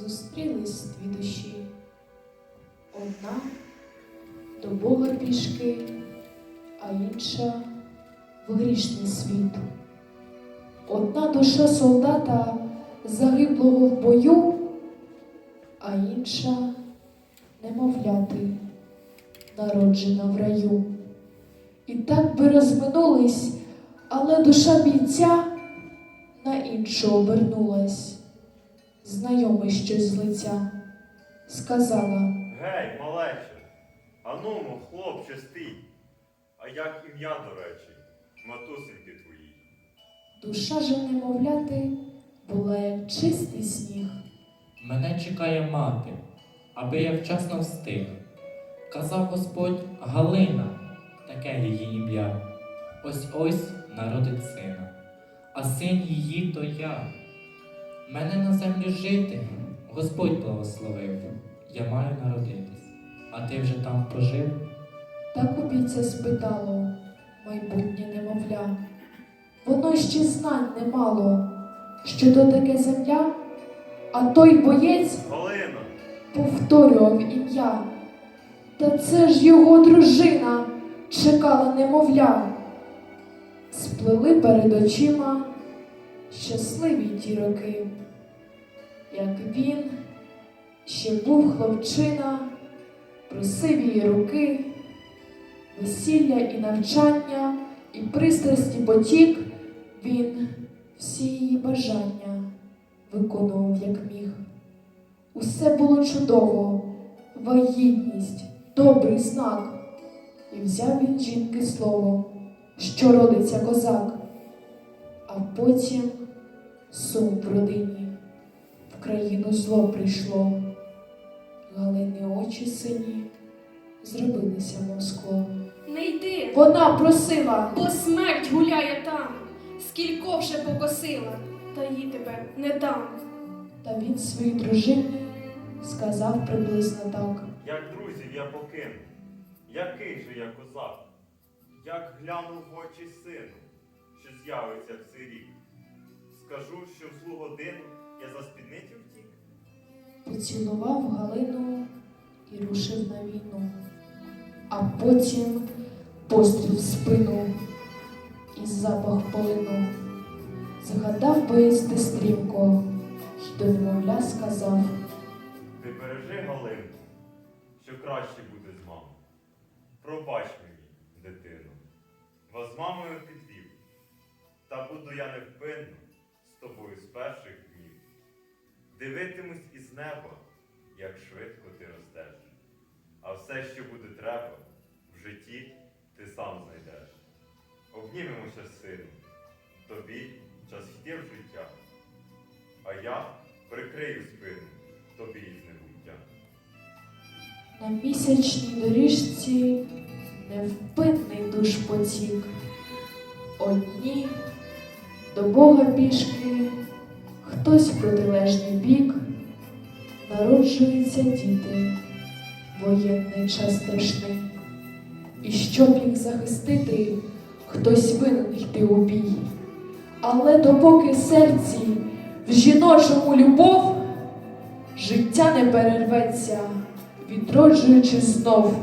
зустрілись дві душі. Одна до Бога пішки, а інша в грішний світ. Одна душа солдата загиблого в бою, а інша немовляти, народжена в раю. І так би розминулись, але душа бійця іншу обернулась. Знайоме щось з лиця сказала. Гей, малече, анумо, хлопче, стій. А як ім'я, до речі, матусеньки твої? Душа же немовляти була як чистий сніг. Мене чекає мати, аби я вчасно встиг. Казав Господь Галина, таке її ім'я. Ось ось народить сина, а син її то я. Мене на землі жити, Господь благословив. Я маю народитись, а ти вже там пожив? Так у бійця спитало майбутнє немовля. Воно ще знань не мало, що то таке земля, а той боєць Галина, повторював ім'я. Та це ж його дружина чекала немовля. Сплили перед очима щасливі ті роки, як він ще був хлопчина, просив її руки, весілля і навчання, і пристрасті потік, він всі її бажання виконував як міг. Усе було чудово, вагітність, добрий знак. І взяв він жінки слово, що родиться козак, а потім сум в родині, в країну зло прийшло. Галини очі сині зробилися мов скло. Не йди, Вона просила, бо смерть гуляє там, скілько вже покосила, та їй тебе не дам. та він своїй дружині сказав приблизно так. як друзів я покину, який же я козак, як глянув в очі сину, що з'явиться в цей рік. Скажу, що в злу годину я за спідницю втік. поцілував Галину і рушив на війну, а потім постріл в спину і запах полину. Згадав боїсти стрімко, й до немовля сказав, Ти бережи Галинку, що краще буде з мамою. Пробач мені, дитино, вас з мамою підвів, та буду я невпинно з тобою з перших днів. Дивитимусь із неба, як швидко ти ростеш, а все, що буде треба, в житті ти сам знайдеш. Обнімемося, сину, тобі час йти в життя, а я прикрию спину тобі із небуття. на місячній доріжці невпинний душ потік. Одні до Бога пішки, хтось в протилежний бік, народжуються діти, воєнний час страшний. І щоб їх захистити, хтось винен йти у бій. Але допоки серці в жіночому любов, життя не перерветься, відроджуючи знов